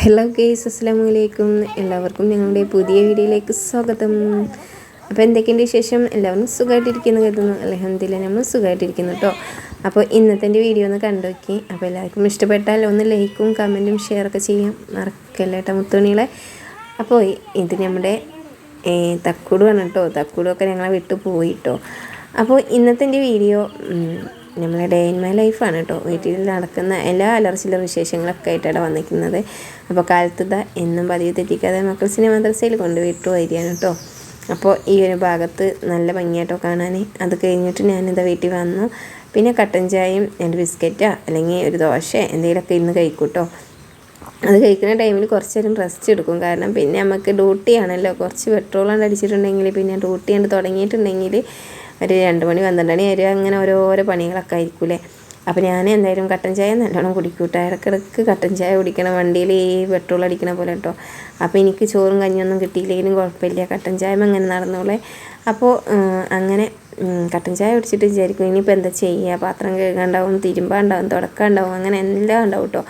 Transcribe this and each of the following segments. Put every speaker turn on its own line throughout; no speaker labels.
Hello case അസ്സാം വലൈക്കും എല്ലാവർക്കും ഞങ്ങളുടെ പുതിയ വീഡിയോയിലേക്ക് സ്വാഗതം. അപ്പോൾ എന്തൊക്കെയുണ്ട് വിശേഷം? എല്ലാവരും സുഖമായിട്ടിരിക്കുന്നു കരുതുന്നു. അലഹമ്മദില്ല നമ്മൾ സുഖമായിട്ടിരിക്കുന്നു കേട്ടോ. അപ്പോൾ ഇന്നത്തെ എന്റെ വീഡിയോ ഒന്ന് കണ്ടു നോക്കി. അപ്പോൾ എല്ലാവർക്കും ഇഷ്ടപ്പെട്ടാൽ ഒന്ന് ലൈക്കും കമന്റും ഷെയറൊക്കെ ചെയ്യാം മറക്കല്ല കേട്ടോ മുത്തുണികളെ അപ്പോൾ ഇത് നമ്മുടെ തക്കുടുവാണ് കേട്ടോ. തക്കുടുമൊക്കെ ഞങ്ങളെ വിട്ടു പോയി കേട്ടോ. അപ്പോൾ ഇന്നത്തെ എന്റെ വീഡിയോ നമ്മളെ ഡേ ഇൻ മൈ ലൈഫാണ് കേട്ടോ വീട്ടിൽ നടക്കുന്ന എല്ലാ അലർച്ചിലും വിശേഷങ്ങളൊക്കെ ആയിട്ടാണ് വന്നിരിക്കുന്നത്. അപ്പോൾ കാലത്തത എന്നും പതിവ് തെറ്റിക്കാതെ മക്കൾസിനെ മദ്രസയിൽ കൊണ്ട് വിട്ടു വരികയാണ് കേട്ടോ അപ്പോൾ ഈ ഒരു ഭാഗത്ത് നല്ല ഭംഗിയായിട്ടോ കാണാൻ അത് കഴിഞ്ഞിട്ട് ഞാനിതാ വീട്ടിൽ വന്നു. പിന്നെ കട്ടൻ ചായയും രണ്ട് ബിസ്ക്കറ്റോ അല്ലെങ്കിൽ ഒരു ദോശ എന്തെങ്കിലുമൊക്കെ ഇന്ന് കഴിക്കൂട്ടോ അത് കഴിക്കുന്ന ടൈമിൽ കുറച്ച് നേരം റെസ്റ്റ് എടുക്കും. കാരണം പിന്നെ നമുക്ക് ഡ്യൂട്ടിയാണല്ലോ കുറച്ച് പെട്രോൾ അടിച്ചിട്ടുണ്ടെങ്കിൽ പിന്നെ ഡ്യൂട്ടി കണ്ട് തുടങ്ങിയിട്ടുണ്ടെങ്കിൽ ഒരു രണ്ട് മണി പന്ത്രണ്ട് മണി വരെ അങ്ങനെ ഓരോരോ പണികളൊക്കെ ആയിരിക്കൂലേ അപ്പോൾ ഞാൻ എന്തായാലും കട്ടൻ ചായ നല്ലോണം കുടിക്കൂട്ടോ. ഇടക്കിടക്ക് കട്ടൻ ചായ കുടിക്കണം വണ്ടിയിൽ ഈ പെട്രോൾ അടിക്കണ പോലെ കേട്ടോ. അപ്പോൾ എനിക്ക് ചോറും കഞ്ഞിയൊന്നും കിട്ടിയില്ലെങ്കിലും കുഴപ്പമില്ല. കട്ടൻ ചായ അങ്ങനെ നടന്നോളെ. അപ്പോൾ അങ്ങനെ കട്ടൻ ചായ കുടിച്ചിട്ട് വിചാരിക്കും ഇനിയിപ്പോൾ എന്താ ചെയ്യുക പാത്രം കഴുകാണ്ടാവും തിരുമ്പാണ്ടാവും തുടക്കാണ്ടാവും അങ്ങനെ എല്ലാം ഉണ്ടാവും കേട്ടോ.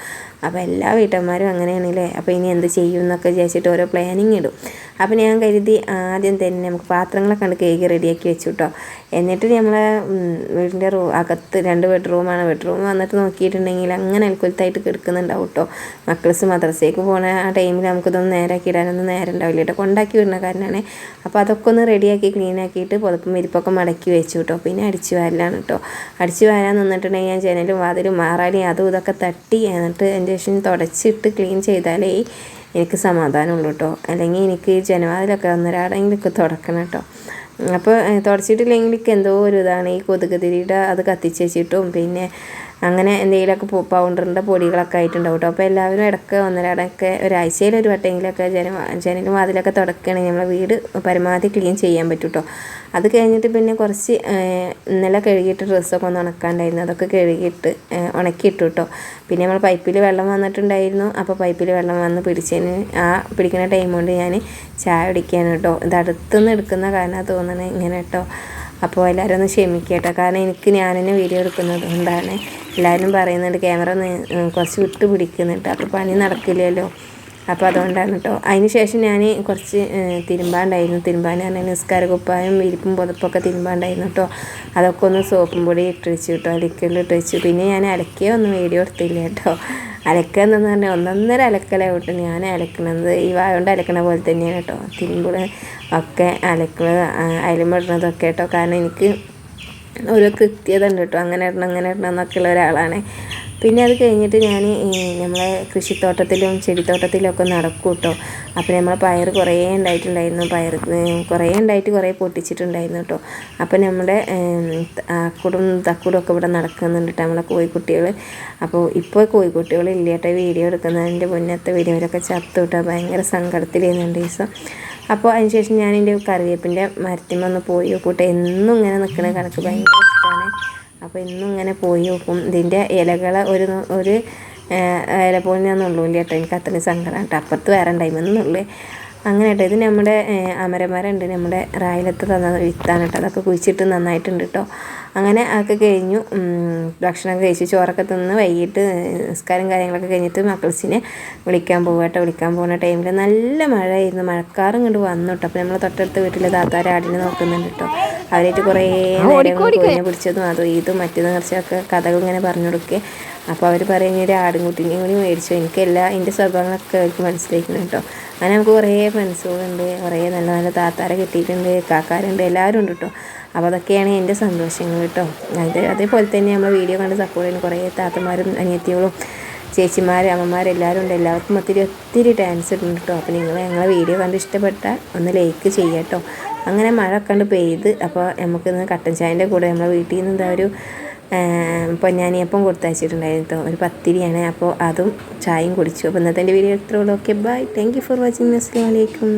അപ്പോൾ എല്ലാ വീട്ടന്മാരും അങ്ങനെയാണല്ലേ? അപ്പോൾ ഇനി എന്ത് ചെയ്യും എന്നൊക്കെ വിചാരിച്ചിട്ട് ഓരോ പ്ലാനിങ് ഇടും. അപ്പോൾ ഞാൻ കരുതി ആദ്യം തന്നെ നമുക്ക് പാത്രങ്ങളൊക്കെ കണ്ട് കേക്ക് റെഡിയാക്കി വെച്ചു കേട്ടോ എന്നിട്ട് നമ്മളെ വീടിന്റെ റൂ അകത്ത് രണ്ട് ബെഡ്റൂമാണ് ബെഡ്റൂം വന്നിട്ട് നോക്കിയിട്ടുണ്ടെങ്കിൽ അങ്ങനെ അൽക്കുലത്തായിട്ട് കിടക്കുന്നുണ്ടാവും കേട്ടോ മക്കൾസ് മദ്രസയ്ക്ക് പോണ ആ ടൈമിൽ നമുക്കിതൊന്നും നേരാക്കി ഇടാനൊന്നും നേരം ഉണ്ടാവില്ല കേട്ടോ കൊണ്ടാക്കി വിടുന്ന കാരണമാണ് അപ്പോൾ അതൊക്കെ ഒന്ന് റെഡിയാക്കി ക്ലീൻ ആക്കിയിട്ട് പുതപ്പും വിരിപ്പൊക്കെ മടക്കി വെച്ചു കേട്ടോ പിന്നെ അടിച്ചു വാരലാണ് കേട്ടോ അടിച്ചു വാരാൻ നിന്നിട്ടുണ്ടെങ്കിൽ ഞാൻ ജനലും വാതിലും മാറാലും അതും ഇതൊക്കെ തട്ടി എന്നിട്ട് ശേഷം തുടച്ചിട്ട് ക്ലീൻ ചെയ്താലേ എനിക്ക് സമാധാനമുള്ളൂ കേട്ടോ അല്ലെങ്കിൽ എനിക്ക് ജനവാതിലൊക്കെ ഒന്നരാടെങ്കിലൊക്കെ തുടക്കണം കേട്ടോ അപ്പോൾ തുടച്ചിട്ടില്ലെങ്കിൽ എന്തോ ഒരു ഇതാണ്. ഈ കൊതുക് തിരിയുടെ അത് കത്തിച്ച് വെച്ചിട്ടും പിന്നെ അങ്ങനെ എന്തെങ്കിലുമൊക്കെ പൗഡറിന്റെ പൊടികളൊക്കെ ആയിട്ടുണ്ടാവും കേട്ടോ. അപ്പോൾ എല്ലാവരും ഇടയ്ക്ക് ഒന്നരടൊക്കെ ഒരാഴ്ചയിൽ ഒരു വട്ടമെങ്കിലൊക്കെ ജന ജനലും വാതിലൊക്കെ തുടക്കുകയാണെങ്കിൽ നമ്മളെ വീട് പരമാവധി ക്ലീൻ ചെയ്യാൻ പറ്റും കേട്ടോ. അത് കഴിഞ്ഞിട്ട് പിന്നെ കുറച്ച് ഇന്നലെ കഴുകിയിട്ട് ഡ്രസ്സൊക്കെ ഒന്ന് ഉണക്കാണ്ടായിരുന്നു. അതൊക്കെ കഴുകിയിട്ട് ഉണക്കിയിട്ടു കേട്ടോ. പിന്നെ നമ്മൾ പൈപ്പിൽ വെള്ളം വന്നിട്ടുണ്ടായിരുന്നു. അപ്പോൾ പൈപ്പിൽ വെള്ളം വന്ന് പിടിച്ചതിന് ആ പിടിക്കുന്ന ടൈം കൊണ്ട് ഞാൻ ചായ കുടിക്കാൻ കേട്ടോ. ഇത് അടുത്തുനിന്ന് എടുക്കുന്ന കാരണം തോന്നണേ ഇങ്ങനെ കേട്ടോ. അപ്പോൾ എല്ലാവരും ഒന്ന് ക്ഷമിക്കട്ടെ. കാരണം എനിക്ക് ഞാൻ തന്നെ വീഡിയോ എടുക്കുന്നത് കൊണ്ടാണ്. എല്ലാവരും പറയുന്നുണ്ട് ക്യാമറ കുറച്ച് വിട്ട് പിടിക്കുന്നുണ്ട്. അപ്പോൾ പണി നടക്കില്ലല്ലോ. അപ്പോൾ അതുകൊണ്ടാണ് കേട്ടോ അതിന് ശേഷം ഞാൻ കുറച്ച് തിരുമ്പാണ്ടായിരുന്നു. തിരുമ്പാൻ പറഞ്ഞാൽ നിസ്കാര കുപ്പായും വിരിപ്പും പുതപ്പൊക്കെ തിരുമ്പാണ്ടായിരുന്നു കേട്ടോ അതൊക്കെ ഒന്ന് സോപ്പും പൊടി ഇട്ട് വെച്ചു കേട്ടോ ഇട്ട് വെച്ചു. പിന്നെ ഞാൻ അലക്കിയ ഒന്നും വീഡിയോ എടുത്തില്ല കേട്ടോ അലക്കുക എന്ന് പറഞ്ഞാൽ ഒന്നൊന്നര അലക്കലേ കേട്ടോ ഞാൻ അലക്കണത് ഈ വായ കൊണ്ട് അലക്കണ പോലെ തന്നെയാണ് കേട്ടോ. തിരുമ്പുകൾ ഒക്കെ അലക്കുന്നത് അയലുമിടണതൊക്കെ കേട്ടോ. കാരണം എനിക്ക് ഒരു കൃത്യത ഉണ്ട് കേട്ടോ. അങ്ങനെ ഇടണം അങ്ങനെ ഇടണം എന്നൊക്കെയുള്ള ഒരാളാണ്. പിന്നെ അത് കഴിഞ്ഞിട്ട് ഞാൻ നമ്മളെ കൃഷിത്തോട്ടത്തിലും ചെടിത്തോട്ടത്തിലും ഒക്കെ നടക്കും കേട്ടോ അപ്പോൾ നമ്മൾ പയർ കുറേ ഉണ്ടായിട്ടുണ്ടായിരുന്നു. പയർ കുറേ ഉണ്ടായിട്ട് കുറേ പൊട്ടിച്ചിട്ടുണ്ടായിരുന്നു കേട്ടോ അപ്പോൾ നമ്മുടെ അക്കുടും തക്കുടും ഒക്കെ ഇവിടെ നടക്കുന്നുണ്ട് കേട്ടോ നമ്മളെ കോഴിക്കുട്ടികൾ അപ്പോൾ ഇപ്പോൾ കോഴിക്കുട്ടികൾ ഇല്ല കേട്ടോ വീഡിയോ എടുക്കുന്നതിന്റെ മുന്നത്തെ വീഡിയോയിലൊക്കെ ചത്തു കേട്ടോ ഭയങ്കര സങ്കടത്തിലായിരുന്നു ദിവസം അപ്പോൾ അതിനുശേഷം ഞാൻ എന്റെ കറിവേപ്പിന്റെ മരത്തിൽ ഒന്ന് പോയി കൂട്ടെ എന്നും ഇങ്ങനെ നിൽക്കുന്ന കണക്ക് ഭയങ്കര അപ്പോൾ ഇന്നും ഇങ്ങനെ പോയി നോക്കും. ഇതിന്റെ ഇലകൾ ഒരു ഒരു ഇല പോലെ ഞാൻ കേട്ടോ. എനിക്ക് അത്രയും സങ്കടം കേട്ടോ. അപ്പുറത്ത് വേറെ ഉണ്ടായിമെന്നുള്ളൂ അങ്ങനെ കേട്ടോ. ഇത് നമ്മുടെ അമരമരമുണ്ട് നമ്മുടെ റായിലത്ത് തന്ന വിത്താണ് കേട്ടോ. അതൊക്കെ കുഴിച്ചിട്ട് നന്നായിട്ടുണ്ട് കേട്ടോ. അങ്ങനെ അതൊക്കെ കഴിഞ്ഞു. ഭക്ഷണം കഴിച്ച് ചോറൊക്കെ തിന്ന് വൈകിട്ട് നിസ്കാരം കാര്യങ്ങളൊക്കെ കഴിഞ്ഞിട്ട് മക്കൾസിനെ വിളിക്കാൻ പോകുക കേട്ടോ. വിളിക്കാൻ പോകുന്ന ടൈമിൽ നല്ല മഴയായിരുന്നു. മഴക്കാറും ഇങ്ങോട്ട് വന്നു കേട്ടോ. അപ്പോൾ നമ്മൾ തൊട്ടടുത്ത വീട്ടിൽ താത്താരാടിനെ നോക്കുന്നുണ്ട് കേട്ടോ. അവരായിട്ട് കുറേ നേരം പിടിച്ചതും അതും ഇതും മറ്റേതും കുറച്ചൊക്കെ കഥകൾ ഇങ്ങനെ പറഞ്ഞു കൊടുക്കുക അപ്പോൾ അവർ പറയുന്ന ഒരു ആടും കുട്ടീനെയും കൂടി മേടിച്ചു. എനിക്കെല്ലാം എന്റെ സ്വഭാവങ്ങളൊക്കെ അവർക്ക് മനസ്സിലാക്കണം കേട്ടോ. അങ്ങനെ നമുക്ക് കുറേ ഫ്രണ്ട്സുകളുണ്ട് കുറേ നല്ല നല്ല താത്താരെ കിട്ടിയിട്ടുണ്ട് കാക്കാരുണ്ട് എല്ലാവരും ഉണ്ട് കേട്ടോ. അപ്പോൾ അതൊക്കെയാണ് എന്റെ സന്തോഷങ്ങൾ കേട്ടോ. അത് അതേപോലെ തന്നെ നമ്മൾ വീഡിയോ കണ്ട് സപ്പോർട്ട് ചെയ്യുന്ന കുറേ താത്തമാരും അനിയത്തികളും ചേച്ചിമാർ അമ്മമാർ എല്ലാവരും ഉണ്ട്. എല്ലാവർക്കും ഒത്തിരി ഒത്തിരി ഡാൻസ് ഉണ്ട് കേട്ടോ അപ്പോൾ നിങ്ങൾ ഞങ്ങളെ വീഡിയോ കണ്ട് ഇഷ്ടപ്പെട്ടാൽ ഒന്ന് ലൈക്ക് ചെയ്യുക കേട്ടോ അങ്ങനെ മഴ കണ്ട് പെയ്ത് അപ്പോൾ നമുക്കിന്ന് കട്ടൻ ചായന്റെ കൂടെ നമ്മളെ വീട്ടിൽ നിന്ന് എന്താ ഒരു പൊന്നാനിയപ്പം കൊടുത്തയച്ചിട്ടുണ്ടായിരുന്നു കേട്ടോ ഒരു പത്തിരിയാണ്. അപ്പോൾ അതും ചായയും കുടിച്ചു. അപ്പോൾ ഇന്നത്തെ വീഡിയോ ഇത്രയുള്ളൂ okay bye thank you for watching അസ്സാം വലൈക്കും